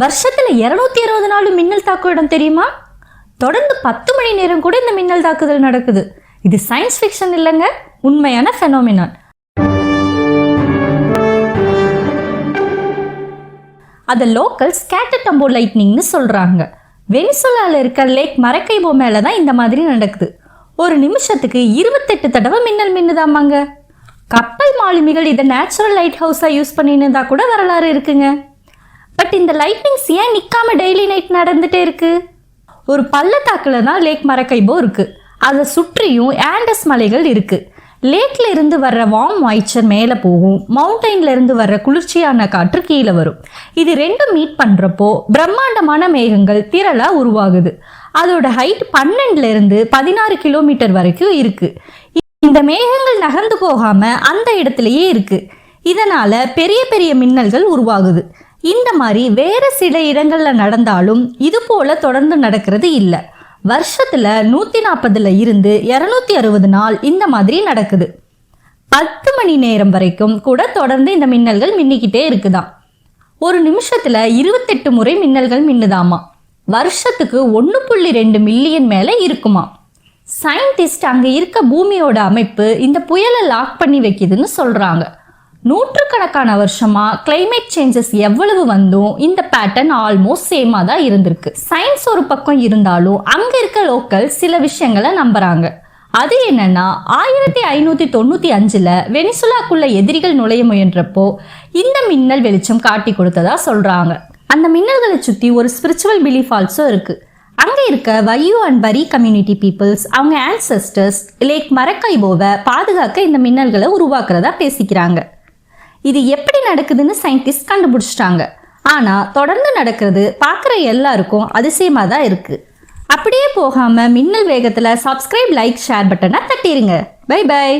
வருஷத்தில் இருநூத்தி அறுபது நாள் மின்னல் தாக்கும் இடம் தெரியுமா? தொடர்ந்து பத்து மணி நேரம் கூட இந்த மின்னல் தாக்குதல் நடக்குது. இது சயின்ஸ் ஃபிக்ஷன் இல்லைங்க உண்மையான ஃபெனோமினான் அதை லோக்கல் ஸ்கேட்டர் டம்போ லைட்னிங்னு சொல்கிறாங்க வெனிசுலாவில் இருக்க லேக் மரக்கைபோ மேலே தான் இந்த மாதிரி நடக்குது. ஒரு நிமிஷத்துக்கு இருபத்தெட்டு தடவை மின்னல் மின்னுதாமாங்க. கப்பல் மாலுமிகள் இதை நேச்சுரல் லைட் ஹவுஸாக யூஸ் பண்ணினதா கூட வரலாறு இருக்குங்க. பட் இந்த லைட்னிங்ஸ் ஏன் நிற்காம டெய்லி நைட் நடந்துகிட்டே இருக்குது ஒரு பள்ளத்தாக்குல தான் லேக் மரக்கைபோ இருக்குது அதை சுற்றியும் ஆண்டஸ் மலைகள் இருக்குது லேக்ல இருந்து வர்ற வார்ம் மாய்ச்சர் மேலே போகும். மவுண்டெயின்ல இருந்து வர்ற குளிர்ச்சியான காற்று கீழே வரும். இது ரெண்டும் மீட் பண்ணுறப்போ பிரம்மாண்டமான மேகங்கள் திரளாக உருவாகுது. அதோட ஹைட் பன்னெண்டுல இருந்து பதினாறு கிலோமீட்டர் வரைக்கும் இருக்குது இந்த மேகங்கள் நகர்ந்து போகாமல் அந்த இடத்துலையே இருக்குது இதனால் பெரிய பெரிய மின்னல்கள் உருவாகுது. இந்த மாதிரி வேற சில இடங்களில் நடந்தாலும் இது போல தொடர்ந்து நடக்கிறது இல்லை. வருஷத்தில் நூற்றி நாற்பதுல இருந்து இரநூத்தி அறுபது நாள் இந்த மாதிரி நடக்குது. பத்து மணி நேரம் வரைக்கும் கூட தொடர்ந்து இந்த மின்னல்கள் மின்னிக்கிட்டே இருக்குதாம். ஒரு நிமிஷத்தில் இருபத்தெட்டு முறை மின்னல்கள் மின்னுதாமா. வருஷத்துக்கு ஒன்று புள்ளி ரெண்டு மில்லியன் மேலே இருக்குமா சயின்டிஸ்ட் அங்கே இருக்க பூமியோட அமைப்பு இந்த புயலை லாக் பண்ணி வைக்குதுன்னு சொல்கிறாங்க நூற்றுக்கணக்கான வருஷமாக கிளைமேட் சேஞ்சஸ் எவ்வளவு வந்தும் இந்த பேட்டர்ன் ஆல்மோஸ்ட் சேமாக தான் இருந்திருக்கு. சயின்ஸ் ஒரு பக்கம் இருந்தாலும் அங்கே இருக்க லோக்கல் சில விஷயங்களை நம்புறாங்க. அது என்னன்னா ஆயிரத்தி ஐநூத்தி தொண்ணூற்றி அஞ்சில் வெனிசுலாக்குள்ள எதிரிகள் நுழைய முயன்றப்போ இந்த மின்னல் வெளிச்சம் காட்டி கொடுத்ததா சொல்றாங்க. அந்த மின்னல்களை சுற்றி ஒரு ஸ்பிரிச்சுவல் பிலீஃப் ஆல்சோ இருக்கு. அங்கே இருக்க Wayuu and Bari community peoples அவங்க ஆன்செஸ்டர்ஸ் லேக் மரக்கைபோவை பாதுகாக்க இந்த மின்னல்களை உருவாக்குறதா பேசிக்கிறாங்க. இது எப்படி நடக்குதுன்னு சயின்டிஸ்ட் கண்டுபிடிச்சிட்டாங்க. ஆனால் தொடர்ந்து நடக்கிறது பார்க்குற எல்லாருக்கும் அதிசயமாக தான் இருக்குது அப்படியே போகாமல் மின்னல் வேகத்தில் சப்ஸ்கிரைப் லைக் ஷேர் பட்டனை தட்டிடுங்க பை பை